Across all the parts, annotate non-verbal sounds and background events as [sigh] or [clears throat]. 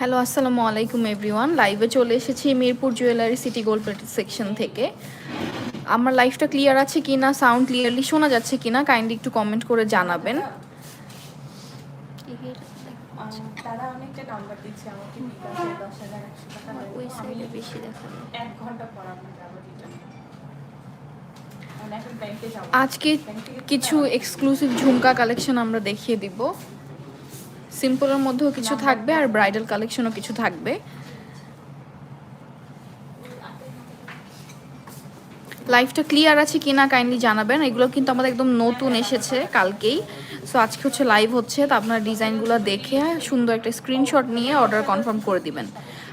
Hello আসসালামু আলাইকুম everyone লাইভে চলে এসেছি Mirpur jewellery city gold section থেকে। আমার লাইফটা ক্লিয়ার আছে কি না? সাউন্ড ক্লিয়ারলি শোনা যাচ্ছে কি না? কাইন্ডলি একটু কমেন্ট করে জানাবেন। আজকে কিছু এক্সক্লুসিভ ঝুমকা কালেকশন আমরা দেখিয়ে দিব। সিম্পলের মধ্যেও কিছু থাকবে আর ব্রাইডাল কালেকশনও কিছু থাকবে। লাইফটা ক্লিয়ার আছে কি না কাইন্ডলি জানাবেন। এগুলো কিন্তু আমাদের একদম নতুন এসেছে কালকেই। সো আজকে হচ্ছে লাইভ হচ্ছে তা আপনার ডিজাইনগুলো দেখে সুন্দর একটা স্ক্রিনশট নিয়ে অর্ডার কনফার্ম করে দিবেন।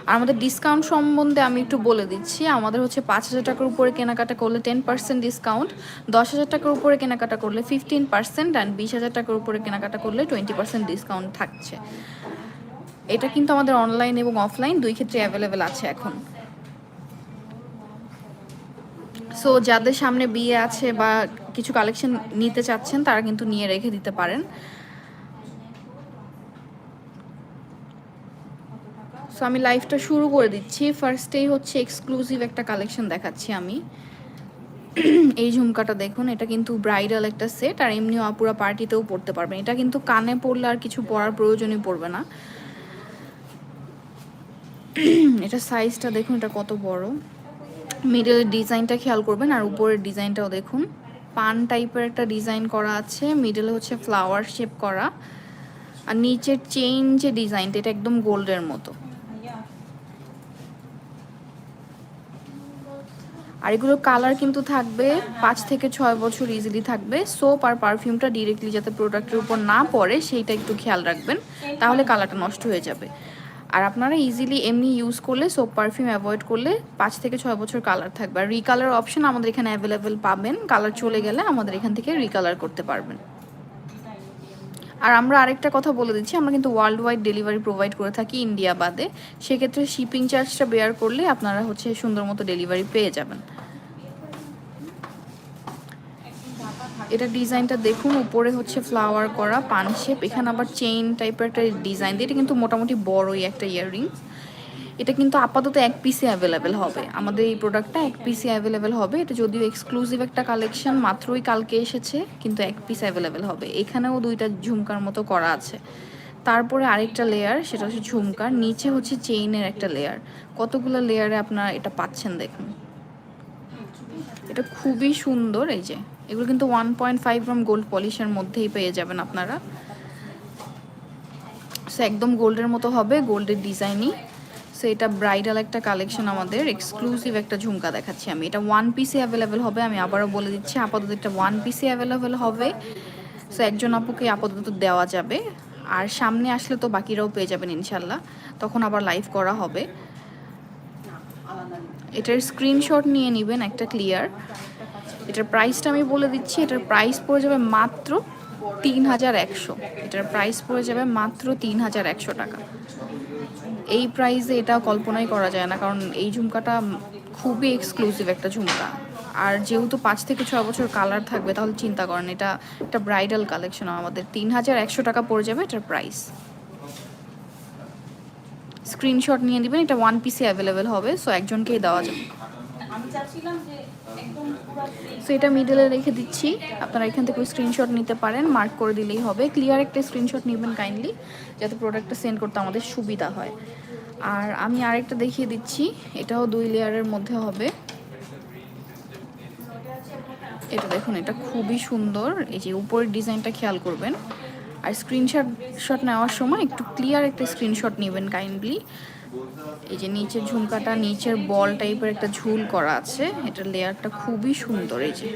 আর আমাদের ডিসকাউন্ট সম্বন্ধে আমি একটু বলে দিচ্ছি। আমাদের হচ্ছে পাঁচ হাজার টাকার উপরে কেনাকাটা করলে টেন পার্সেন্ট ডিসকাউন্ট দশ হাজার টাকার উপরে কেনাকাটা করলে ফিফটিন পার্সেন্ট অ্যান্ড বিশ হাজার টাকার উপরে কেনাকাটা করলে টোয়েন্টি পার্সেন্ট ডিসকাউন্ট থাকছে। এটা কিন্তু আমাদের অনলাইন এবং অফলাইন দুই ক্ষেত্রে অ্যাভেলেবেল আছে এখন। সো যাদের সামনে বিয়ে আছে বা কিছু কালেকশন নিতে চাচ্ছেন, তারা কিন্তু নিয়ে রেখে দিতে পারেন। সো আমি লাইফটা শুরু করে দিচ্ছি। ফার্স্টেই হচ্ছে এক্সক্লুসিভ একটা কালেকশন দেখাচ্ছি আমি। [clears throat] এই ঝুমকাটা দেখুন, এটা কিন্তু ব্রাইডাল একটা সেট আর এমনিও আপুরা পার্টিতেও পড়তে পারবেন। এটা কিন্তু কানে পড়লে আর কিছু পরার প্রয়োজনই পড়বে না। [clears throat] এটা সাইজটা দেখুন, এটা কত বড়। মিডলের ডিজাইনটা খেয়াল করবেন, আর উপরের ডিজাইনটাও দেখুন। পান টাইপের একটা ডিজাইন করা আছে মিডলে হচ্ছে ফ্লাওয়ার শেপ করা। আর নিচের চেইন যে ডিজাইনটা এটা একদম গোল্ডের মতো। আর এগুলোর কালার কিন্তু থাকবে পাঁচ থেকে ছয় বছর ইজিলি থাকবে। সোপ আর পারফিউমটা ডিরেক্টলি যাতে প্রোডাক্টের উপর না পড়ে, সেইটা একটু খেয়াল রাখবেন, তাহলে কালারটা নষ্ট হয়ে যাবে। আর আপনারা ইজিলি এমনি ইউজ করলে সোপ পারফিউম অ্যাভয়েড করলে পাঁচ থেকে ছয় বছর কালার থাকবে। আর রিকালার অপশন আমাদের এখানে অ্যাভেলেবেল পাবেন। কালার চলে গেলে আমাদের এখান থেকে রিকালার করতে পারবেন। আর আমরা আরেকটা কথা বলে দিচ্ছি, আমরা কিন্তু ওয়ার্ল্ড ওয়াইড ডেলিভারি প্রোভাইড করে থাকি ইন্ডিয়া বাদে। সেক্ষেত্রে শিপিং চার্জটা বেয়ার করলে আপনারা হচ্ছে সুন্দর মতো ডেলিভারি পেয়ে যাবেন। এটা ডিজাইনটা দেখুন, উপরে হচ্ছে ফ্লাওয়ার করা, পান শেপ এখানে আবার চেইন টাইপের একটা ডিজাইন দিয়ে, এটা কিন্তু মোটামুটি বড়ই একটা ইয়াররিংস এটা কিন্তু আপাতত এক পিসে অ্যাভেলেবেল হবে। আমাদের এই প্রোডাক্টটা এক পিসে অ্যাভেলেবেল হবে। এটা যদিও এক্সক্লুসিভ একটা কালেকশন মাত্রই কালকে এসেছে, কিন্তু এক পিস অ্যাভেলেবেল হবে। এখানেও দুইটা ঝুমকার মতো করা আছে। তারপরে আরেকটা লেয়ার সেটা হচ্ছে ঝুমকার। নিচে হচ্ছে চেইনের একটা লেয়ার কতগুলো লেয়ারে আপনারা এটা পাচ্ছেন দেখুন। এটা খুবই সুন্দর, এই যে। এগুলো কিন্তু one point five gram gold পলিশের মধ্যেই পেয়ে যাবেন আপনারা। সো একদম গোল্ডের মতো হবে গোল্ডের ডিজাইনই সো এটা ব্রাইডাল একটা কালেকশন আমাদের এক্সক্লুসিভ একটা ঝুমকা দেখাচ্ছি আমি। এটা ওয়ান পিসে অ্যাভেলেবেল হবে, আমি আবারও বলে দিচ্ছি, আপাতত একটা ওয়ান পিসে অ্যাভেলেবেল হবে। সো একজন আপুকে আপাতত দেওয়া যাবে। আর সামনে আসলে তো বাকিরাও পেয়ে যাবেন ইনশাল্লাহ তখন আবার লাইভ করা হবে। এটার স্ক্রিনশট নিয়ে নেবেন একটা ক্লিয়ার এটার প্রাইসটা আমি বলে দিচ্ছি, এটার প্রাইস পড়ে যাবে মাত্র তিন হাজার একশো। এটার প্রাইস পড়ে যাবে মাত্র তিন হাজার একশো টাকা। এই প্রাইসে এটা কল্পনাই করা যায় না, কারণ এই ঝুমকাটা খুবই এক্সক্লুসিভ একটা ঝুমকা। আর যেহেতু পাঁচ থেকে ছয় বছর কালার থাকবে, তাহলে চিন্তা করেন, এটা একটা ব্রাইডাল কালেকশন আমাদের। তিন হাজার একশো টাকা পড়ে যাবে এটার প্রাইস স্ক্রিনশট নিয়ে দিবেন এটা ওয়ান পিসে অ্যাভেলেবেল হবে সো একজনকেই দেওয়া যাবে। সো এটা মিডলে রেখে দিচ্ছি। আপনারা এখান থেকে স্ক্রিনশট নিতে পারেন মার্ক করে দিলেই হবে। ক্লিয়ার একটা স্ক্রিনশট নেবেন কাইন্ডলি যাতে প্রোডাক্টটা সেন্ড করতে আমাদের সুবিধা হয়। আর আমি আরেকটা দেখিয়ে দিচ্ছি, এটাও দুই লেয়ারের মধ্যে হবে। এটা দেখুন, এটা খুবই সুন্দর। এই যে উপরের ডিজাইনটা খেয়াল করবেন। আর স্ক্রিনশট শট নেওয়ার সময় একটু ক্লিয়ার একটা স্ক্রিনশট নেবেন কাইন্ডলি এই যে নিচের ঝুমকাটা, নিচের বল টাইপের একটা ঝুল করা আছে এটার লেয়ারটা খুবই সুন্দর, এই যে।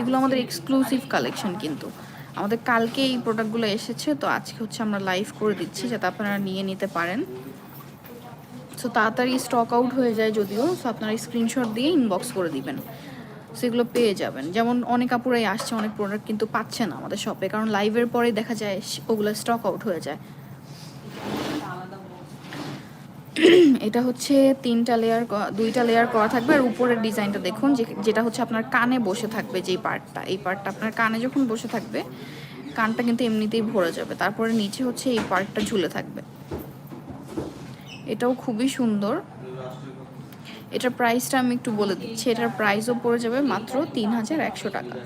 এগুলো আমাদের এক্সক্লুসিভ কালেকশন কিন্তু। আমাদের কালকে এই প্রোডাক্টগুলো এসেছে, তো আজকে হচ্ছে আমরা লাইভ করে দিচ্ছি, যাতে আপনারা নিয়ে নিতে পারেন। সো তাড়াতাড়ি স্টক আউট হয়ে যায় যদিও সো আপনারা স্ক্রিনশট দিয়ে ইনবক্স করে দিবেন। সেগুলো পেয়ে যাবেন। যেমন অনেক আপুরাই আসছে, অনেক প্রোডাক্ট কিন্তু পাচ্ছে না আমাদের শপে কারণ লাইভের পরে দেখা যায় ওগুলো স্টক আউট হয়ে যায়। এটা হচ্ছে তিনটা লেয়ার দুইটা লেয়ার করা থাকবে। আর উপরের ডিজাইনটা দেখুন যেটা হচ্ছে আপনার কানে বসে থাকবে যেই পার্টটা এই পার্টটা আপনার কানে যখন বসে থাকবে, কানটা কিন্তু এমনিতেই ভরে যাবে। তারপরে নিচে হচ্ছে এই পার্টটা ঝুলে থাকবে। এটাও খুবই সুন্দর। এটার প্রাইসটা আমি একটু বলে দিচ্ছি। এটার প্রাইসও পড়ে যাবে মাত্র তিন হাজার একশো টাকা।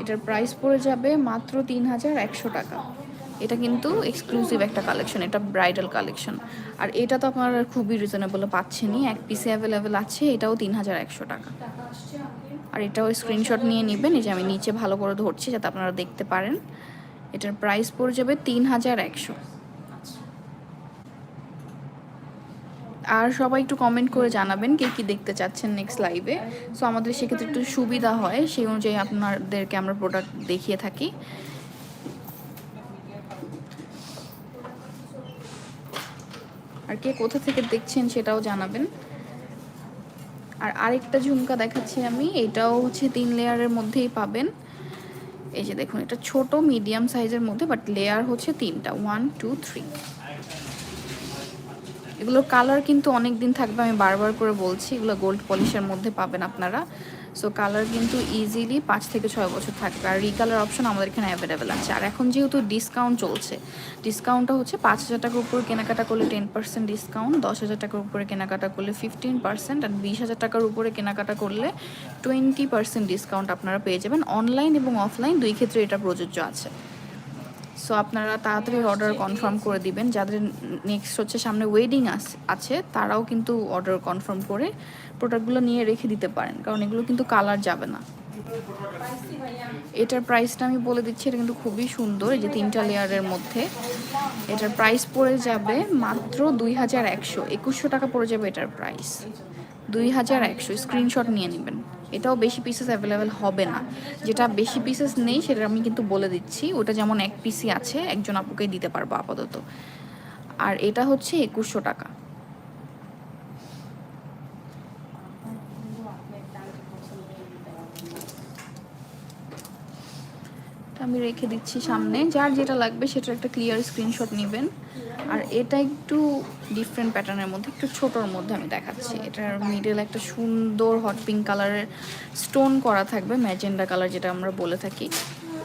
এটার প্রাইস পড়ে যাবে মাত্র তিন হাজার একশো টাকা। এটা কিন্তু এক্সক্লুসিভ একটা কালেকশন এটা ব্রাইডাল কালেকশন আর এটা তো আপনারা খুবই রিজনেবলে পাচ্ছেনই। এক পিসে অ্যাভেলেবেল আছে, এটাও তিন হাজার একশো টাকা। আর এটাও স্ক্রিনশট নিয়ে নেবেন। এই যে আমি নিচে ভালো করে ধরছি যাতে আপনারা দেখতে পারেন। এটার প্রাইস পড়ে যাবে তিন হাজার একশো। আর সবাই একটু কমেন্ট করে জানাবেন কে কি দেখতে চাচ্ছেন নেক্সট লাইভে সো আমাদের সেক্ষেত্রে একটু সুবিধা হয়, সেই অনুযায়ী আপনাদেরকে আমরা প্রোডাক্ট দেখিয়ে থাকি। আর কে কোথা থেকে দেখছেন সেটাও জানাবেন। আর আরেকটা ঝুমকা দেখাচ্ছি আমি, এটাও হচ্ছে তিন লেয়ারের মধ্যেই পাবেন। এই যে দেখুন, এটা ছোট মিডিয়াম সাইজের মধ্যে বাট লেয়ার হচ্ছে তিনটা। ওয়ান টু থ্রি এগুলোর কালার কিন্তু অনেক দিন থাকবে, আমি বারবার করে বলছি, এগুলো গোল্ড পলিশের মধ্যে পাবেন আপনারা। সো কালার কিন্তু ইজিলি পাঁচ থেকে ছয় বছর থাকবে। আর রিকালার অপশন আমাদের এখানে অ্যাভেলেবেল আছে। আর এখন যেহেতু ডিসকাউন্ট চলছে ডিসকাউন্টটা হচ্ছে পাঁচ হাজার টাকার উপরে কেনাকাটা করলে টেন পার্সেন্ট ডিসকাউন্ট দশ হাজার টাকার উপরে কেনাকাটা করলে ফিফটিন পার্সেন্ট আর বিশ হাজার টাকার উপরে কেনাকাটা করলে টোয়েন্টি পার্সেন্ট ডিসকাউন্ট আপনারা পেয়ে যাবেন। অনলাইন এবং অফলাইন দুই ক্ষেত্রে এটা প্রযোজ্য আছে। সো আপনারা তাড়াতাড়ি অর্ডার কনফার্ম করে দিবেন। যাদের নেক্সট হচ্ছে সামনে ওয়েডিং আছে, তারাও কিন্তু অর্ডার কনফার্ম করে প্রোডাক্টগুলো নিয়ে রেখে দিতে পারেন। কারণ এগুলো কিন্তু কালার যাবে না। এটার প্রাইসটা আমি বলে দিচ্ছি, এটা কিন্তু খুবই সুন্দর, এই যে তিনটা লেয়ারের মধ্যে। এটার প্রাইস পড়ে যাবে মাত্র দুই হাজার একশো। একুশশো টাকা পড়ে যাবে এটার প্রাইস দুই হাজার একশো। স্ক্রিনশট নিয়ে নেবেন। এটাও বেশি পিসেস অ্যাভেলেবেল হবে না। যেটা বেশি পিসেস নেই সেটা আমি কিন্তু বলে দিচ্ছি। ওটা যেমন এক পিসি আছে, একজন আপুকে দিতে পারব আপাতত। আর এটা হচ্ছে একুশশো টাকা। এটা আমি রেখে দিচ্ছি সামনে। যার যেটা লাগবে সেটার একটা ক্লিয়ার স্ক্রিনশট নেবেন। আর এটা একটু ডিফারেন্ট প্যাটার্নের মধ্যে, একটু ছোটোর মধ্যে আমি দেখাচ্ছি। এটার মিডল একটা সুন্দর হট পিঙ্ক কালারের স্টোন করা থাকবে ম্যাজেন্ডা কালার যেটা আমরা বলে থাকি।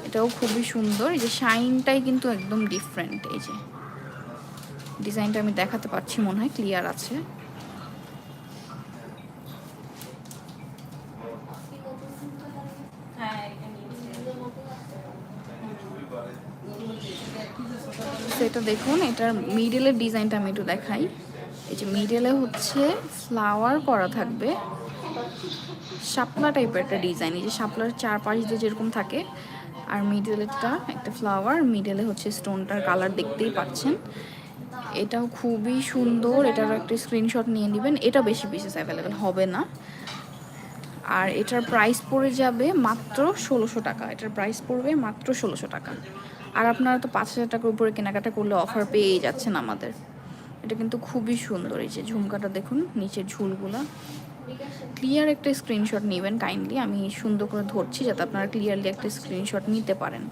এটাও খুবই সুন্দর। এই যে শাইনটাই কিন্তু একদম ডিফারেন্ট এই যে। ডিজাইনটা আমি দেখাতে পাচ্ছি মনে হয় ক্লিয়ার আছে। সেটা দেখুন, এটার মিডলের ডিজাইনটা আমি একটু দেখাই। এই যে মিডলে হচ্ছে ফ্লাওয়ার করা থাকবে। শাপলা টাইপের একটা ডিজাইন এই যে শাপলার চারপাশ দিয়ে যেরকম থাকে, আর মিডলেরটা একটা ফ্লাওয়ার মিডলে হচ্ছে স্টোনটার কালার দেখতেই পাচ্ছেন। এটাও খুবই সুন্দর, এটারও একটা স্ক্রিনশট নিয়ে নেবেন। এটা বেশি পিসেস অ্যাভেলেবেল হবে না। আর এটার প্রাইস পড়ে যাবে মাত্র ষোলোশো টাকা। এটার প্রাইস পড়বে মাত্র ষোলোশো টাকা। আর আপনারা তো পাঁচ হাজার টাকার উপরে কেনাকাটা করলে অফার পেয়েই যাচ্ছেন আমাদের। এটা কিন্তু খুবই সুন্দর, এই যে ঝুমকাটা দেখুন, নিচের ঝুলগুলা। ক্লিয়ার একটা স্ক্রিনশট নেবেন কাইন্ডলি আমি সুন্দর করে ধরছি যাতে আপনারা ক্লিয়ারলি একটা স্ক্রিনশট নিতে পারেন।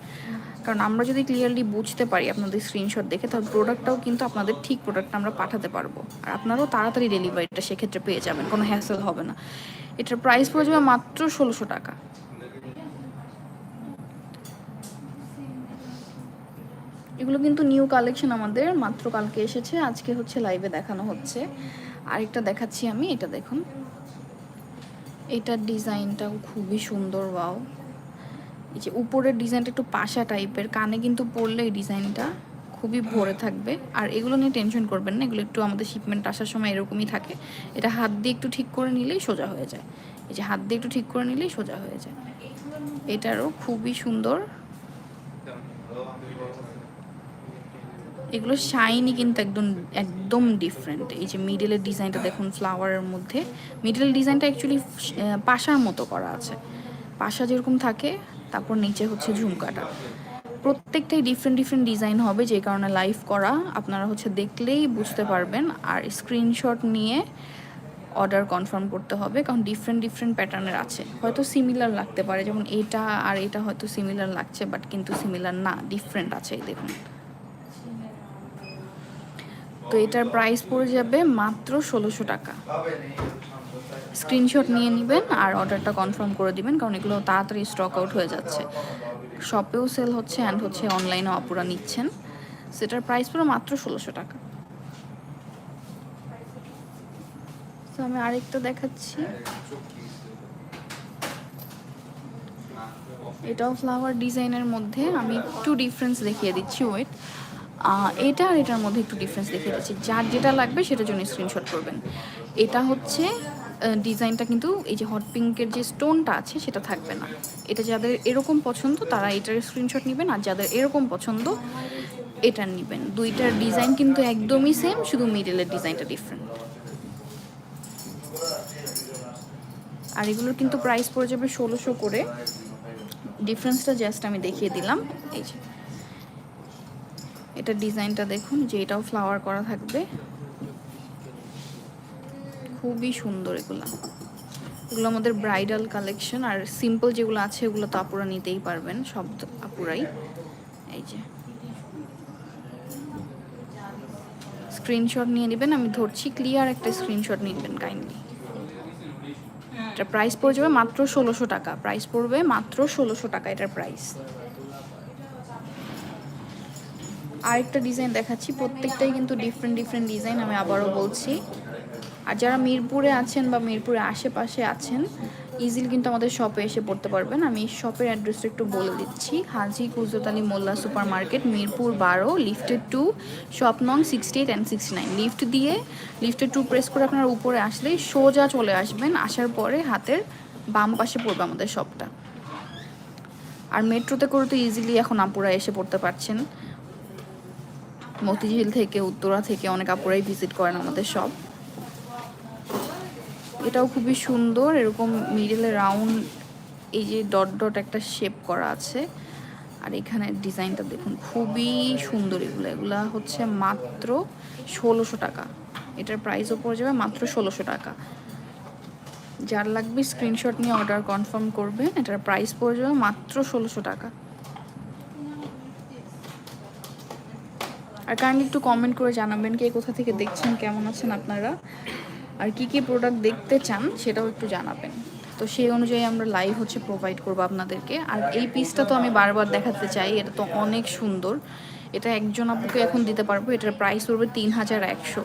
কারণ আমরা যদি ক্লিয়ারলি বুঝতে পারি আপনাদের স্ক্রিনশট দেখে, তাহলে প্রোডাক্টটাও কিন্তু আপনাদের ঠিক প্রোডাক্টটা আমরা পাঠাতে পারব। আর আপনারাও তাড়াতাড়ি ডেলিভারিটা সেক্ষেত্রে পেয়ে যাবেন, কোনো হ্যাসেল হবে না। এটার প্রাইস পড়ে যাবে মাত্র ষোলোশো টাকা। এগুলো কিন্তু নিউ কালেকশন আমাদের, মাত্র কালকে এসেছে, আজকে হচ্ছে লাইভে দেখানো হচ্ছে। আরেকটা দেখাচ্ছি আমি, এটা দেখুন। এটার ডিজাইনটাও খুবই সুন্দর ওয়াও এই যে উপরের ডিজাইনটা একটু পাশা টাইপের কানে কিন্তু পরলে এই ডিজাইনটা। খুবই ভরে থাকবে। আর এগুলো নিয়ে টেনশন করবেন না, এগুলো একটু আমাদের শিপমেন্ট আসার সময় এরকমই থাকে। এটা হাত দিয়ে একটু ঠিক করে নিলেই সোজা হয়ে যায়। এই যে হাত দিয়ে একটু ঠিক করে নিলেই সোজা হয়ে যায়। এটারও খুবই সুন্দর। এগুলো শাইনি কিন্তু একদম একদম ডিফারেন্ট এই যে মিডলের ডিজাইনটা দেখুন ফ্লাওয়ারের মধ্যে। মিডলের ডিজাইনটা অ্যাকচুয়ালি পাশার মতো করা আছে। পাশা যেরকম থাকে, তারপর নিচে হচ্ছে ঝুমকাটা। প্রত্যেকটাই ডিফারেন্ট ডিফারেন্ট ডিজাইন হবে যে কারণে লাইভ করা। আপনারা হচ্ছে দেখলেই বুঝতে পারবেন। আর স্ক্রিনশট নিয়ে অর্ডার কনফার্ম করতে হবে, কারণ ডিফারেন্ট ডিফারেন্ট প্যাটার্নের আছে। হয়তো সিমিলার লাগতে পারে, যেমন এটা আর এটা হয়তো সিমিলার লাগছে বাট কিন্তু সিমিলার না ডিফারেন্ট আছে এই দেখুন। তো এটার প্রাইস পড়ে যাবে মাত্র ষোলোশো টাকা। স্ক্রিনশট নিয়ে নেবেন আর অর্ডারটা কনফার্ম করে দিবেন, কারণ এগুলো তাড়াতাড়ি স্টক আউট হয়ে যাচ্ছে। শপেও সেল হচ্ছে অ্যান্ড হচ্ছে অনলাইনেও আপুরা নিচ্ছেন। সেটার প্রাইস পুরো মাত্র ষোলোশো টাকা। তো আমি আরেকটা দেখাচ্ছি। এটাও ফ্লাওয়ার ডিজাইনের মধ্যে। আমি একটু ডিফারেন্স দেখিয়ে দিচ্ছি ওয়েট এটা আর এটার মধ্যে একটু ডিফারেন্স দেখিয়ে দিচ্ছি। যার যেটা লাগবে, সেটার জন্য স্ক্রিনশট করবেন। এটা হচ্ছে ডিজাইনটা কিন্তু এই যে হট পিঙ্কের যে স্টোনটা আছে, সেটা থাকবে না। এটা যাদের এরকম পছন্দ, তারা এটার স্ক্রিনশট নেবেন, আর যাদের এরকম পছন্দ, এটা নেবেন। দুইটার ডিজাইন কিন্তু একদমই সেম শুধু মিডলের ডিজাইনটা ডিফারেন্ট আর এগুলোর কিন্তু প্রাইস পড়ে যাবে ষোলোশো করে। ডিফারেন্সটা জাস্ট আমি দেখিয়ে দিলাম। এই যে। এটা ডিজাইনটা দেখুন, যে এটাও ফ্লাওয়ার করা থাকবে। খুবই সুন্দর এগুলো। এগুলো আমাদের ব্রাইডাল কালেকশন আর সিম্পল যেগুলো আছে ওগুলো তো আপুরা নিতেই পারবেন, সব আপুরাই। এই যে। স্ক্রিনশট নিয়ে নেবেন, আমি ধরছি ক্লিয়ার একটা স্ক্রিনশট নেবেন কাইন্ডলি এটা প্রাইস পড়ে যাবে মাত্র ষোলোশো টাকা প্রাইস পড়বে মাত্র ষোলোশো টাকা এটার প্রাইস আরেকটা ডিজাইন দেখাচ্ছি, প্রত্যেকটাই কিন্তু ডিফারেন্ট ডিফারেন্ট ডিজাইন আমি আবারও বলছি। আর যারা মিরপুরে আছেন বা মিরপুরে আশেপাশে আছেন ইজিলি কিন্তু আমাদের শপে এসে পড়তে পারবেন। আমি শপের অ্যাড্রেসটা একটু বলে দিচ্ছি। হাজি কুজরত আলী মোল্লা সুপার মার্কেট মিরপুর বারো লিফটেড টু শপ নং sixty eight and sixty nine lift দিয়ে লিফটেড টু প্রেস করে আপনারা উপরে আসলেই সোজা চলে আসবেন। আসার পরে হাতের বাম পাশে পড়বে আমাদের শপটা আর মেট্রোতে করে তো ইজিলি এখন আপুরা এসে পড়তে পারছেন। মতিঝিল থেকে, উত্তরা থেকে অনেক আপুরাই ভিজিট করেন আমাদের সব এটাও খুবই সুন্দর, এরকম মিডলে রাউন্ড এই যে ডট ডট একটা শেপ করা আছে। আর এখানে ডিজাইনটা দেখুন, খুবই সুন্দর এগুলো। এগুলা হচ্ছে মাত্র ষোলোশো টাকা। এটার প্রাইসও পড়ে যাবে মাত্র ষোলোশো টাকা। যার লাগবে স্ক্রিনশট নিয়ে অর্ডার কনফার্ম করবেন, এটার প্রাইস পড়ে যাবে মাত্র ষোলোশো টাকা। আর কাইন্ডলি একটু কমেন্ট করে জানাবেন কে কোথা থেকে দেখছেন, কেমন আছেন আপনারা? আর কি কি প্রোডাক্ট দেখতে চান সেটাও একটু জানাবেন। তো সেই অনুযায়ী আমরা লাইভ হচ্ছে প্রোভাইড করব আপনাদেরকে। আর এই পিসটা তো আমি বারবার দেখাতে চাই, এটা তো অনেক সুন্দর। এটা একজন আপুকে এখন দিতে পারব, এটার প্রাইস পড়বে তিন হাজার একশো।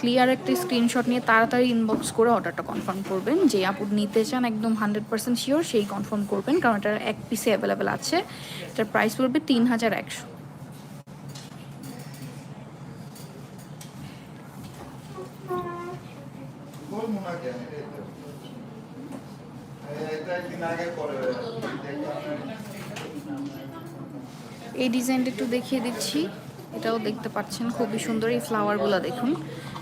ক্লিয়ার একটা স্ক্রিনশট নিয়ে তাড়াতাড়ি ইনবক্স করে অর্ডারটা কনফার্ম করবেন। যে আপু নিতে চান, একদম হান্ড্রেড পার্সেন্ট শিওর সেই কনফার্ম করবেন, কারণ এটার এক পিসে অ্যাভেলেবেল আছে। এটার প্রাইস পড়বে তিন হাজার একশো বলব না কেন এটা একদিন আগে করে এই ডিজাইনটা একটু দেখিয়ে দিচ্ছি। এটাও দেখতে পাচ্ছেন, খুবই সুন্দর। এই ফ্লাওয়ারগুলো দেখুন।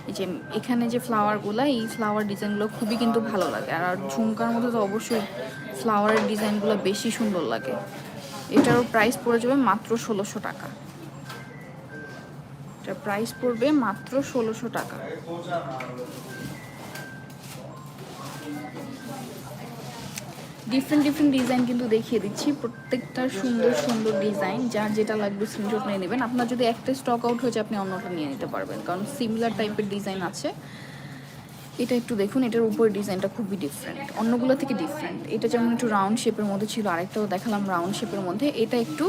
এই যে এখানে যে ফ্লাওয়ারগুলো এই ফ্লাওয়ার ডিজাইনগুলো খুবই কিন্তু ভালো লাগে। আর ঝুমকার মধ্যে তো অবশ্যই ফ্লাওয়ারের ডিজাইনগুলো বেশি সুন্দর লাগে। এটারও প্রাইস পড়ে যাবে মাত্র ষোলোশো টাকা। এটার প্রাইস পড়বে মাত্র ষোলোশো টাকা। ডিফারেন্ট ডিফারেন্ট ডিজাইন কিন্তু দেখিয়ে দিচ্ছি। প্রত্যেকটা সুন্দর সুন্দর ডিজাইন যার যেটা লাগবে স্ক্রিনশট নিয়ে নেবেন। আপনার যদি একটা স্টক আউট হয়েছে আপনি অন্যটা নিয়ে নিতে পারবেন। কারণ সিমিলার টাইপের ডিজাইন আছে। এটা একটু দেখুন, এটার উপর ডিজাইনটা খুবই ডিফারেন্ট অন্যগুলো থেকে ডিফারেন্ট এটা যেমন একটু রাউন্ড শেপের মধ্যে ছিল, আরেকটাও দেখালাম রাউন্ড শেপের মধ্যে। এটা একটু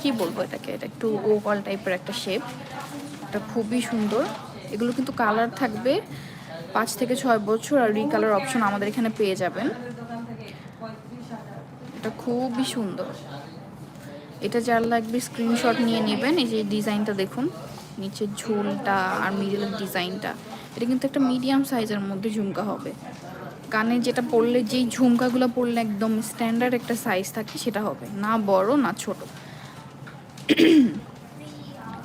কি বলব এটাকে? এটা একটু ওভাল টাইপের একটা শেপ এটা খুবই সুন্দর। এগুলো কিন্তু কালার থাকবে পাঁচ থেকে ছয় বছর, আর রিকালার অপশন আমাদের এখানে পেয়ে যাবেন। এটা খুবই সুন্দর। এটা যার লাগবে স্ক্রিনশট নিয়ে নেবেন, এই যে ডিজাইনটা দেখুন। নিচের ঝোলটা আর মিডলের ডিজাইনটা এটা কিন্তু একটা মিডিয়াম সাইজের মধ্যে ঝুমকা হবে। কানে যেটা পরলে যেই ঝুমকাগুলো পরলে একদম স্ট্যান্ডার্ড একটা সাইজ থাকে, সেটা হবে। না বড়, না ছোট।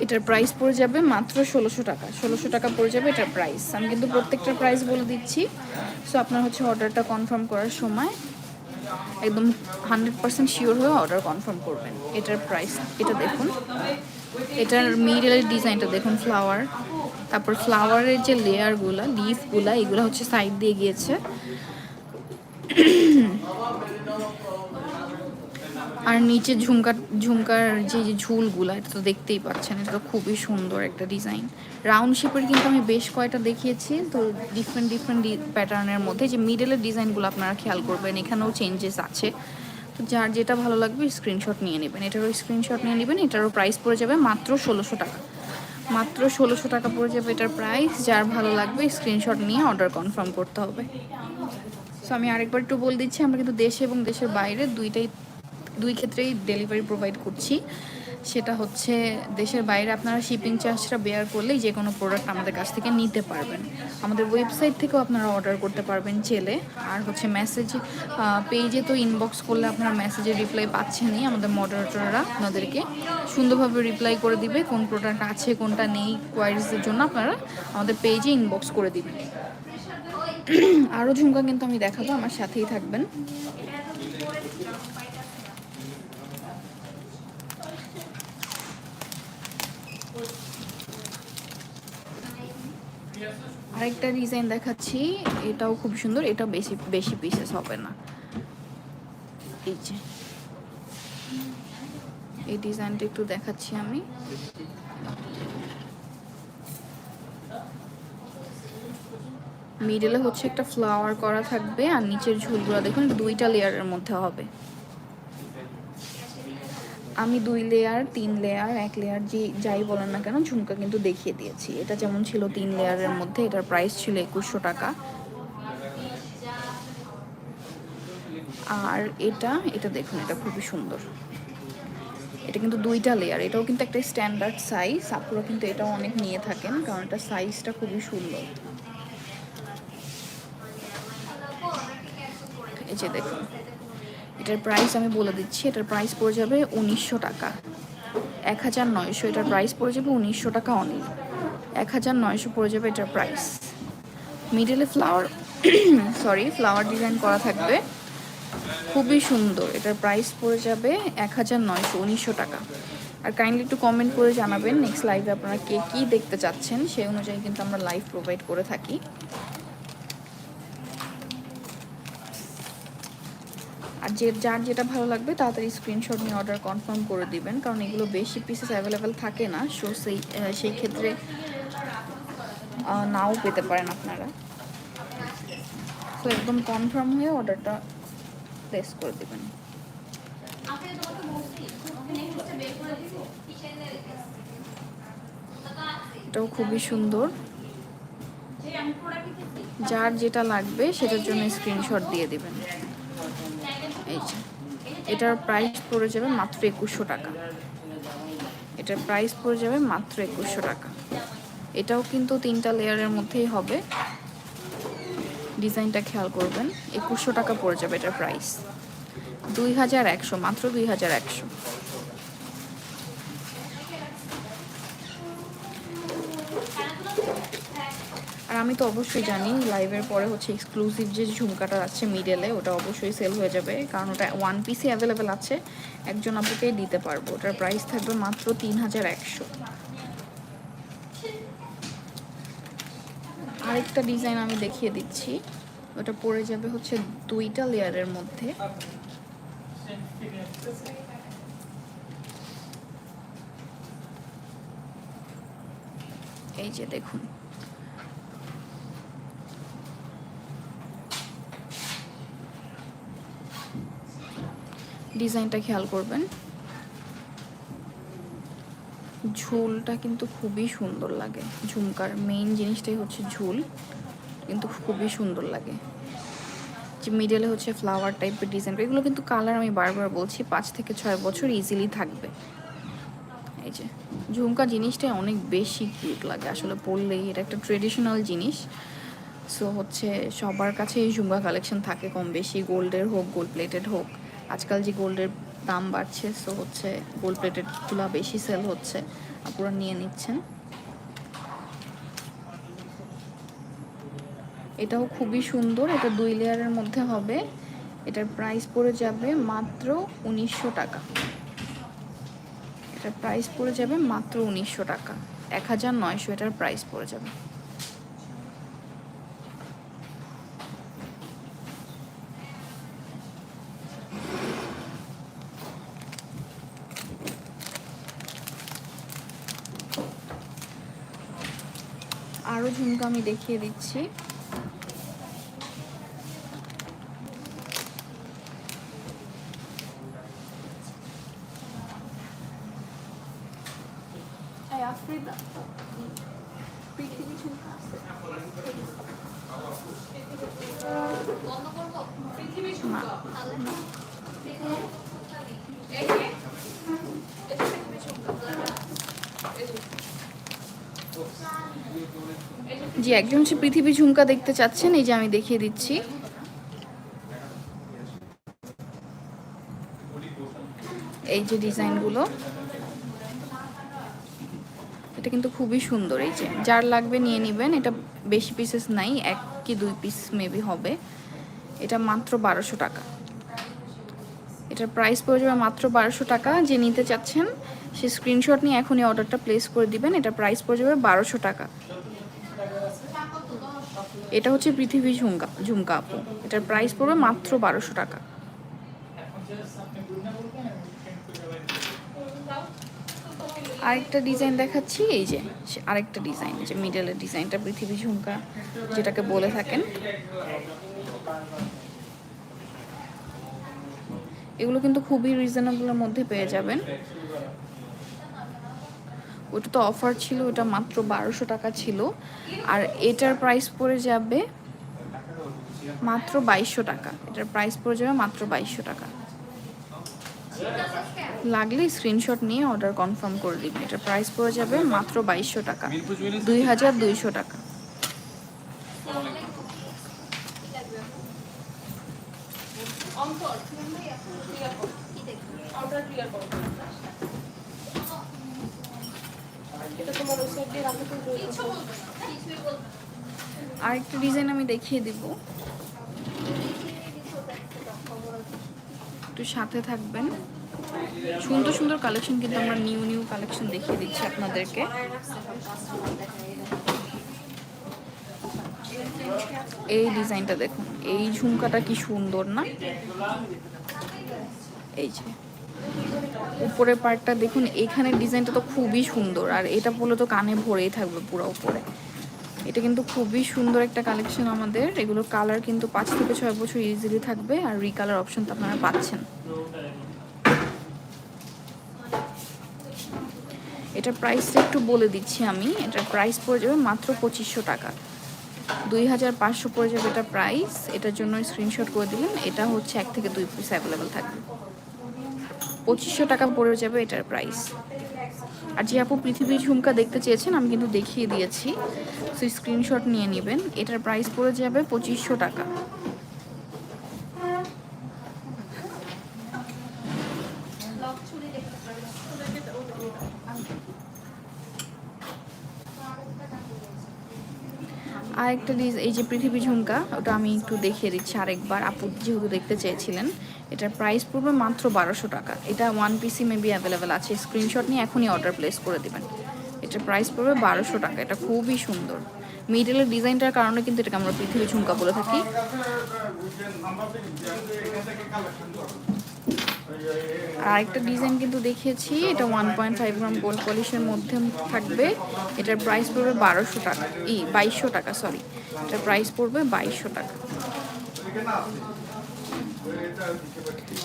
এটার প্রাইস পড়ে যাবে মাত্র ষোলোশো টাকা। ষোলোশো টাকা পড়ে যাবে এটার প্রাইস আমি কিন্তু প্রত্যেকটার প্রাইস বলে দিচ্ছি। সো আপনার হচ্ছে অর্ডারটা কনফার্ম করার সময় একদম হান্ড্রেড পার্সেন্ট শিওর হয়ে অর্ডার কনফার্ম করবেন। এটার প্রাইস এটা দেখুন। এটার মিডলের ডিজাইনটা দেখুন ফ্লাওয়ার তারপর ফ্লাওয়ারের যে লেয়ারগুলো লিফগুলা এগুলো হচ্ছে সাইড দিয়ে গিয়েছে। আর নিচে ঝুমকার ঝুমকার যে যে ঝুলগুলো, এটা তো দেখতেই পাচ্ছেন, এটা তো খুবই সুন্দর একটা ডিজাইন রাউন্ড শেপের কিন্তু আমি বেশ কয়টা দেখিয়েছি, তো ডিফারেন্ট ডিফারেন্ট প্যাটার্নের মধ্যে যে মিডলের ডিজাইনগুলো আপনারা খেয়াল করবেন, এখানেও চেঞ্জেস আছে। তো যার যেটা ভালো লাগবে স্ক্রিনশট নিয়ে নেবেন। এটারও স্ক্রিনশট নিয়ে নেবেন, এটারও প্রাইস পড়ে যাবে মাত্র ষোলোশো টাকা। মাত্র ষোলোশো টাকা পড়ে যাবে এটার প্রাইস যার ভালো লাগবে স্ক্রিনশট নিয়ে অর্ডার কনফার্ম করতে হবে। সো আমি আরেকবার একটু বলে দিচ্ছি, আমরা কিন্তু দেশে এবং দেশের বাইরে দুইটাই দুই ক্ষেত্রেই ডেলিভারি প্রোভাইড করছি। সেটা হচ্ছে দেশের বাইরে আপনারা শিপিং চার্জটা বেয়ার করলেই যে কোনো প্রোডাক্ট আমাদের কাছ থেকে নিতে পারবেন। আমাদের ওয়েবসাইট থেকেও আপনারা অর্ডার করতে পারবেন চেলে আর হচ্ছে মেসেজ পেজে তো ইনবক্স করলে আপনারা মেসেজে রিপ্লাই পাচ্ছেনই আমাদের মডারেটররা আপনাদেরকে। সুন্দরভাবে রিপ্লাই করে দিবে কোন প্রোডাক্ট আছে, কোনটা নেই কোয়ারিজের জন্য আপনারা আমাদের পেজে ইনবক্স করে দিবেন। [clears throat] আরও ঝুমকা কিন্তু আমি দেখাবো, আমার সাথেই থাকবেন। আরেকটা ডিজাইন দেখাচ্ছি। এটাও খুব সুন্দর এটা বেশি বেশি পিসেস হবে না। এই যে। এই ডিজাইনটা একটু দেখাচ্ছি আমি। মিডলে হচ্ছে একটা ফ্লাওয়ার করা থাকবে, আর নিচের ঝুলগুলো দেখুন, দুইটা লেয়ারের মধ্যে হবে। আমি দুই লেয়ার তিন লেয়ার এক লেয়ার যে যাই বলেন না কেন, ঝুমকা কিন্তু দেখিয়ে দিয়েছি। এটা যেমন ছিল তিন লেয়ারের মধ্যে, এটার প্রাইস ছিল একুশশো টাকা। আর এটা এটা দেখুন, এটা খুবই সুন্দর। এটা কিন্তু দুইটা লেয়ার এটাও কিন্তু একটা স্ট্যান্ডার্ড সাইজ আপনারা কিন্তু এটাও অনেক নিয়ে থাকেন, কারণ এটা সাইজটা খুবই সুন্দর। এই যে দেখুন এটার প্রাইস আমি বলে দিচ্ছি, এটার প্রাইস পড়ে যাবে উনিশশো টাকা। এক হাজার নয়শো, এটার প্রাইস পড়ে যাবে উনিশশো টাকা অনলি এক হাজার নয়শো পড়ে যাবে এটার প্রাইস মিডলে ফ্লাওয়ার সরি ফ্লাওয়ার ডিজাইন করা থাকবে। খুবই সুন্দর, এটার প্রাইস পড়ে যাবে এক হাজার নয়শো, উনিশশো টাকা। আর কাইন্ডলি একটু কমেন্ট করে জানাবেন নেক্সট লাইভে আপনারা কে কী দেখতে চাচ্ছেন, সেই অনুযায়ী কিন্তু আমরা লাইভ প্রোভাইড করে থাকি। আর যে যার যেটা ভালো লাগবে তাড়াতাড়ি স্ক্রিনশট নিয়ে অর্ডার কনফার্ম করে দিবেন। কারণ এগুলো বেশি পিসেস অ্যাভেলেবেল থাকে না সো সেই সেই ক্ষেত্রে নাও পেতে পারেন আপনারা। তো একদম কনফার্ম হয়ে অর্ডারটা প্লেস করে দেবেন। এটাও খুবই সুন্দর। যার যেটা লাগবে সেটার জন্য স্ক্রিনশট দিয়ে দিবেন। এটার প্রাইস পড়ে যাবে মাত্র একুশশো টাকা। এটার প্রাইস পড়ে যাবে মাত্র একুশশো টাকা। এটাও কিন্তু তিনটা লেয়ারের মধ্যেই হবে। ডিজাইনটা খেয়াল করবেন, একুশশো টাকা পড়ে যাবে এটার প্রাইস দুই হাজার একশো, মাত্র দুই হাজার একশো। আমি তো অবশ্যই জানি লাইভের পরে হচ্ছে এক্সক্লুসিভ যে ঝুমকাটা আছে মিডলে ওটা অবশ্যই সেল হয়ে যাবে। কারণ ওটা ওয়ান পিসই অ্যাভেলেবেল আছে, একজন আপুকেই দিতে পারব। ওটার প্রাইস থাকবে মাত্র তিন হাজার একশো। আরেকটা ডিজাইন আমি দেখিয়ে দিচ্ছি। ওটা পড়ে যাবে হচ্ছে দুইটা লেয়ারের মধ্যে। এই যে দেখুন। ডিজাইনটা খেয়াল করবেন। ঝুলটা কিন্তু খুবই সুন্দর লাগে। ঝুমকার মেইন জিনিসটাই হচ্ছে ঝুল, কিন্তু খুবই সুন্দর লাগে। যে মিডলে হচ্ছে ফ্লাওয়ার টাইপের ডিজাইন এগুলো কিন্তু কালার আমি বারবার বলছি, পাঁচ থেকে ছয় বছর ইজিলি থাকবে। এই যে, ঝুমকা জিনিসটাই অনেক বেশি কিউট লাগে। আসলে পড়লেই এটা একটা ট্রেডিশনাল জিনিস। সো হচ্ছে সবার কাছে এই ঝুমকা কালেকশন থাকে কম বেশি গোল্ডের হোক গোল্ড প্লেটেড হোক। আজকাল যে গোল্ডের দাম বাড়ছে সো হচ্ছে গোল্ড প্লেটেডগুলো বেশি সেল হচ্ছে আপনারা নিয়ে নিচ্ছেন। এটাও খুবই সুন্দর, এটা দুই লেয়ারের মধ্যে হবে। এটার প্রাইস পড়ে যাবে মাত্র উনিশশো টাকা। এটার প্রাইস পড়ে যাবে মাত্র উনিশশো টাকা। এক হাজার নয়শো এটার প্রাইস পড়ে যাবে। কিন্তু আমি দেখিয়ে দিচ্ছি। পৃথিবী জি, একজন হচ্ছে পৃথিবী ঝুমকা দেখতে চাচ্ছেন, এই যে আমি দেখিয়ে দিচ্ছি। এই যে ডিজাইনগুলো। এটা কিন্তু খুবই সুন্দর, এই যে যার লাগবে নিয়ে নেবেন। এটা বেশি পিসেস নাই, এক কি দুই পিস মেবি হবে। এটা মাত্র বারোশো টাকা। এটার প্রাইস পড়ে যাবে মাত্র বারোশো টাকা। যে নিতে চাচ্ছেন, সে স্ক্রিনশট নিয়ে এখনই অর্ডারটা প্লেস করে দিবেন। এটা প্রাইস পড়ে যাবে বারোশো টাকা। এটা হচ্ছে পৃথিবী ঝুমকা ঝুমকা আপু। এটার প্রাইস পড়বে মাত্র বারোশো টাকা। আরেকটা ডিজাইন দেখাচ্ছি, এই যে আরেকটা ডিজাইন যে মিডলের ডিজাইনটা পৃথিবী ঝুমকা, যেটাকে বলে থাকেন। এগুলো কিন্তু খুবই রিজনেবলের মধ্যে পেয়ে যাবেন। ওটা তো অফার ছিল, ওটা মাত্র বারোশো টাকা ছিল। আর এটার প্রাইস পড়ে যাবে মাত্র বাইশশো টাকা। এটার প্রাইস পড়ে যাবে মাত্র বাইশশো টাকা। লাগলে স্ক্রিনশট নিয়ে অর্ডার কনফার্ম করে দিবেন এটার প্রাইস পড়ে যাবে মাত্র বাইশশো টাকা। দুই হাজার দুইশো টাকা। অন্তর অন্তর ক্লিয়ার করো। তো আরেকটা ডিজাইন আমি দেখিয়ে দিব। একটু সাথে থাকবেন। সুন্দর সুন্দর কালেকশন কিন্তু আমরা নিউ নিউ কালেকশন দেখিয়ে দিচ্ছি আপনাদেরকে। এই ডিজাইনটা দেখুন, এই ঝুমকাটা কি সুন্দর না? এই যে। উপরের পার্টটা দেখুন এখানের ডিজাইনটা তো খুবই সুন্দর, আর এটা পড়লে তো কানে ভরেই থাকবে পুরো উপরে। এটা কিন্তু খুবই সুন্দর একটা কালেকশন আমাদের এগুলোর কালার কিন্তু পাঁচ থেকে ছয় বছর ইজিলি থাকবে, আর রিকালার অপশন তো আপনারা পাচ্ছেন। এটার প্রাইসটা একটু বলে দিচ্ছি আমি, এটার প্রাইস পড়ে যাবে মাত্র পঁচিশশো টাকা। দুই হাজার পাঁচশো পড়ে যাবে এটা প্রাইস এটার জন্য স্ক্রিনশট করে দিলেন, এটা হচ্ছে এক থেকে দুই পিস অ্যাভেলেবেল থাকবে। পঁচিশশো টাকা পড়ে যাবে এটার প্রাইস আর যে আপু পৃথিবীর ঝুমকা দেখতে চেয়েছেন, আমি কিন্তু দেখিয়ে দিয়েছি। সো স্ক্রিনশট নিয়ে নেবেন। এটার প্রাইস পড়ে যাবে পঁচিশশো টাকা। আর একটা ডিজ এই যে পৃথিবী ঝুমকা, ওটা আমি একটু দেখিয়ে দিচ্ছি আরেকবার। আপু যেহেতু দেখতে চেয়েছিলেন এটার প্রাইস পড়বে মাত্র বারোশো টাকা। এটা ওয়ান পিসি মেবি অ্যাভেলেবেল আছে। স্ক্রিনশট নিয়ে এখনই অর্ডার প্লেস করে দেবেন। এটার প্রাইস পড়বে বারোশো টাকা। এটা খুবই সুন্দর। মিডলের ডিজাইনটার কারণে কিন্তু এটাকে আমরা পৃথিবী ঝুমকা বলে থাকি। আর আরেকটা ডিজাইন কিন্তু দেখিয়েছি। এটা one point five gram gold পলিশের মধ্যে থাকবে। এটার প্রাইস পড়বে বারোশো টাকা। ই বাইশশো টাকা সরি এটার প্রাইস পড়বে বাইশশো টাকা।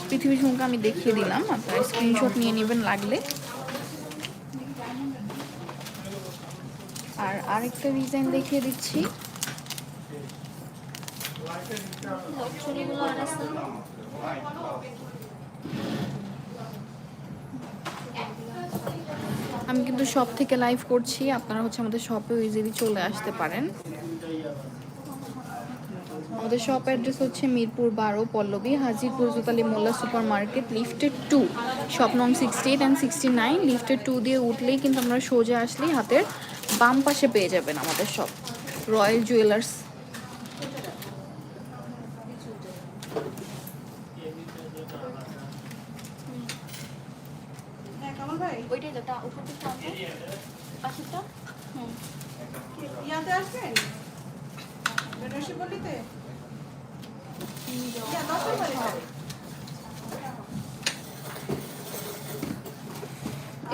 পৃথিবী ঝুমকা আমি দেখিয়ে দিলাম, আপনারা স্ক্রিনশট নিয়ে নেবেন লাগলে। আর আরেকটা ডিজাইন দেখিয়ে দিচ্ছি। আমি কিন্তু শপ থেকে লাইভ করছি, আপনারা হচ্ছে আমাদের শপে ইজিলি চলে আসতে পারেন। আমাদের শপ অ্যাড্রেস হচ্ছে মিরপুর বারো, Pallabi, Hajirpur, Jotali Molla super market lifted two shop নং sixty eight and sixty nine lifted two দিয়ে উঠলেই কিন্তু আমরা সোজা আসলেই হাতের বাম পাশে পেয়ে যাবেন আমাদের শপ রয়্যাল জুয়েলার্স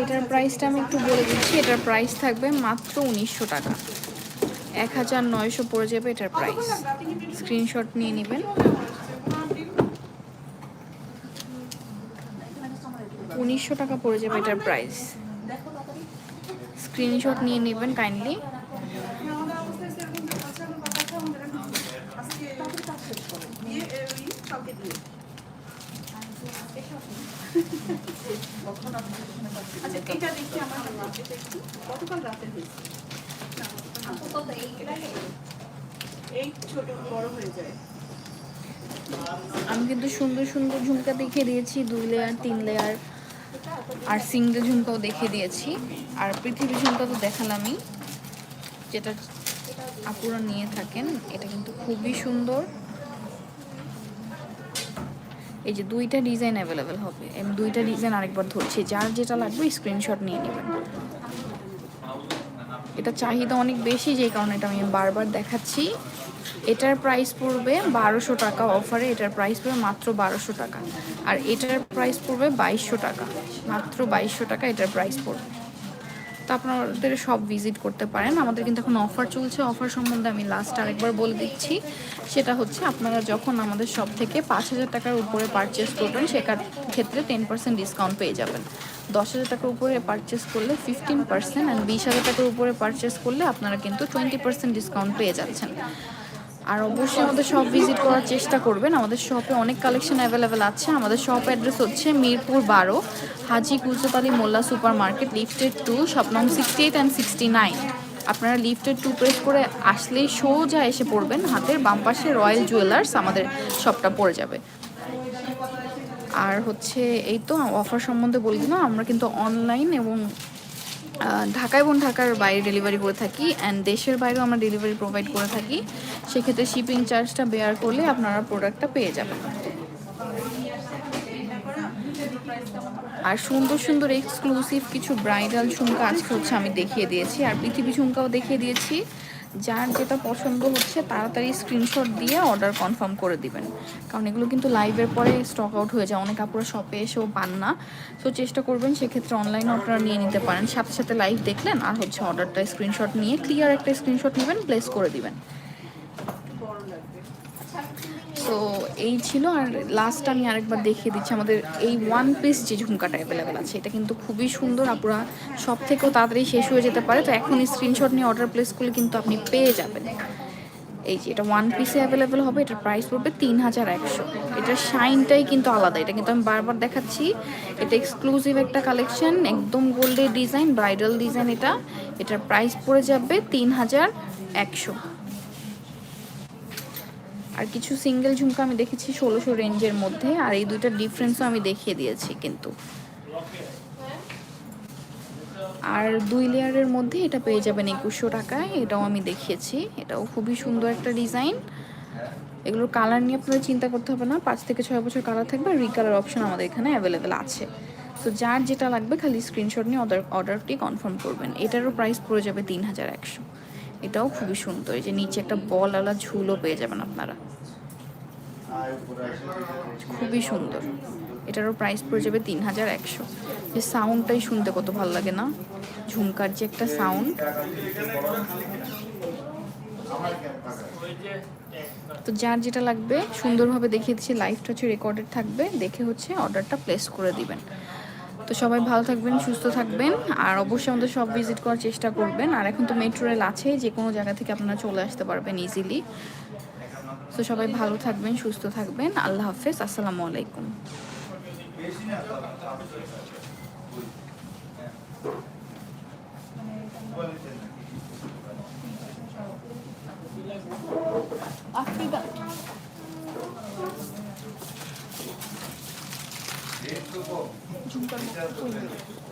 এটার প্রাইসটা আমি একটু বলে দিচ্ছি। এটার প্রাইস থাকবে মাত্র উনিশশো টাকা। এক হাজার নয়শো পড়ে যাবে এটার প্রাইস স্ক্রিনশট নিয়ে নেবেন। উনিশশো টাকা পড়ে যাবে এটার প্রাইস স্ক্রিনশট নিয়ে নেবেন কাইন্ডলি আচ্ছা এটা দেখি আমার এটা একটু গতকাল রাতে হয়েছে এই ছোট বড় হয়ে যায় আমি কিন্তু সুন্দর ঝুমকা দেখিয়ে দিয়েছি, দুই লেয়ার তিন লেয়ার আর সিঙ্গেল ঝুমকাও দেখিয়ে দিয়েছি। আর পৃথিবী ঝুমকা তো দেখালামই, যেটা আপুরা নিয়ে থাকেন, এটা কিন্তু খুবই সুন্দর। এই যে দুইটা ডিজাইন অ্যাভেলেবেল হবে। আমি দুইটা ডিজাইন আরেকবার ধরছি, যার যেটা লাগবে স্ক্রিনশট নিয়ে নেবেন। এটা চাহিদা অনেক বেশি, যেই কারণে এটা আমি বারবার দেখাচ্ছি। এটার প্রাইস পড়বে বারোশো টাকা অফারে এটার প্রাইস পড়বে মাত্র বারোশো টাকা। আর এটার প্রাইস পড়বে বাইশশো টাকা, মাত্র বাইশশো টাকা এটার প্রাইস পড়বে। তো আপনাদের সব ভিজিট করতে পারেন। আমাদের কিন্তু এখন অফার চলছে। অফার সম্বন্ধে আমি লাস্ট আরেকবার বলে দিচ্ছি। সেটা হচ্ছে আপনারা যখন আমাদের সব থেকে পাঁচ হাজার টাকার উপরে পারচেস করবেন সেটার ক্ষেত্রে টেন পার্সেন্ট ডিসকাউন্ট পেয়ে যাবেন। দশ হাজার টাকার উপরে পারচেস করলে ফিফটিন পার্সেন্ট অ্যান্ড বিশ হাজার টাকার উপরে পারচেস করলে আপনারা কিন্তু টোয়েন্টি পার্সেন্ট ডিসকাউন্ট পেয়ে যাচ্ছেন। আর অবশ্যই আমাদের শপ ভিজিট করার চেষ্টা করবেন। আমাদের শপে অনেক কালেকশন অ্যাভেলেবেল আছে। আমাদের শপ অ্যাড্রেস হচ্ছে মিরপুর বারো, Haji কুলচত Ali Molla super market lifted two shop নং sixty eight and sixty nine আপনারা লিফটেড টু প্রেস করে আসলেই সোজা এসে পড়বেন। হাতের বাম পাশে রয়্যাল জুয়েলার্স আমাদের শপটা পড়ে যাবে। আর হচ্ছে এই তো অফার সম্বন্ধে বলে না আমরা কিন্তু অনলাইন এবং ঢাকা এবং ঢাকার বাইরে ডেলিভারি করে থাকি অ্যান্ড দেশের বাইরেও আমরা ডেলিভারি প্রোভাইড করে থাকি। সেক্ষেত্রে শিপিং চার্জটা বেয়ার করলে আপনারা প্রোডাক্টটা পেয়ে যাবেন। আর সুন্দর সুন্দর এক্সক্লুসিভ কিছু ব্রাইডাল ঝুমকা আজকে হচ্ছে আমি দেখিয়ে দিয়েছি। আর পৃথিবী ঝুমকাও দেখিয়ে দিয়েছি। যার যেটা পছন্দ হচ্ছে, তাড়াতাড়ি স্ক্রিনশট দিয়ে অর্ডার কনফার্ম করে দিবেন। কারণ এগুলো কিন্তু লাইভের পরে স্টক আউট হয়ে যায়। অনেক আপুরা শপে এসেও পান না। সো চেষ্টা করবেন সেক্ষেত্রে অনলাইনে আপনারা নিয়ে নিতে পারেন। সাথে সাথে লাইভ দেখলেন, আর হচ্ছে অর্ডারটা স্ক্রিনশট নিয়ে ক্লিয়ার একটা স্ক্রিনশট নেবেন প্লেস করে দিবেন। তো এই ছিল আর লাস্ট আমি আরেকবার দেখিয়ে দিচ্ছি আমাদের এই ওয়ান পিস যে ঝুমকাটা অ্যাভেলেবেল আছে, এটা কিন্তু খুবই সুন্দর, আপুরা সব থেকেও তাড়াতাড়ি শেষ হয়ে যেতে পারে, তো এখন স্ক্রিনশট নিয়ে অর্ডার প্লেস করলে কিন্তু আপনি পেয়ে যাবেন। এই যে, এটা ওয়ান পিসে অ্যাভেলেবেল হবে, এটার প্রাইস পড়বে তিন হাজার একশো। এটার শাইনটাই কিন্তু আলাদা, এটা কিন্তু আমি বারবার দেখাচ্ছি, এটা এক্সক্লুসিভ একটা কালেকশন একদম গোল্ডের ডিজাইন ব্রাইডাল ডিজাইন এটা, এটার প্রাইস পড়ে যাবে তিন হাজার একশো। আর কিছু সিঙ্গেল ঝুমকা আমি দেখেছি ষোলোশো রেঞ্জের মধ্যে, আর এই দুইটার ডিফারেন্সও আমি দেখিয়ে দিয়েছি কিন্তু। আর দুই লেয়ারের মধ্যে এটা পেয়ে যাবেন একুশশো টাকায়, এটাও আমি দেখিয়েছি। এটাও খুবই সুন্দর একটা ডিজাইন এগুলোর কালার নিয়ে আপনাদের চিন্তা করতে হবে না, পাঁচ থেকে ছয় বছর কালার থাকবে রিকালার অপশন আমাদের এখানে অ্যাভেলেবেল আছে। তো যার যেটা লাগবে খালি স্ক্রিনশট নিয়ে অর্ডার অর্ডারটি কনফার্ম করবেন। এটারও প্রাইস পড়ে যাবে তিন হাজার একশো। এটাও খুবই সুন্দর, এই যে নিচে একটা বলওয়ালা ঝুলও পেয়ে যাবেন আপনারা। খুবই সুন্দর। এটারও প্রাইস পড়ে যাবে তিন হাজার একশো। যে সাউন্ডটাই শুনতে কত ভালো লাগে না? ঝুমকার যে একটা সাউন্ড তো যার যেটা লাগবে, সুন্দরভাবে দেখিয়ে দিচ্ছি লাইভটা হচ্ছে রেকর্ডেড থাকবে। দেখে হচ্ছে অর্ডারটা প্লেস করে দিবেন। তো সবাই ভালো থাকবেন, সুস্থ থাকবেন, আর অবশ্যই আমাদের সব ভিজিট করার চেষ্টা করবেন। আর এখন তো মেট্রো রেল আছে যে কোনো জায়গা থেকে আপনারা চলে আসতে পারবেন ইজিলি তো সবাই ভালো থাকবেন, সুস্থ থাকবেন। আল্লাহ হাফেজ, আসসালামু আলাইকুম। আফ্রিকা। 중단을 하고 있는 거예요.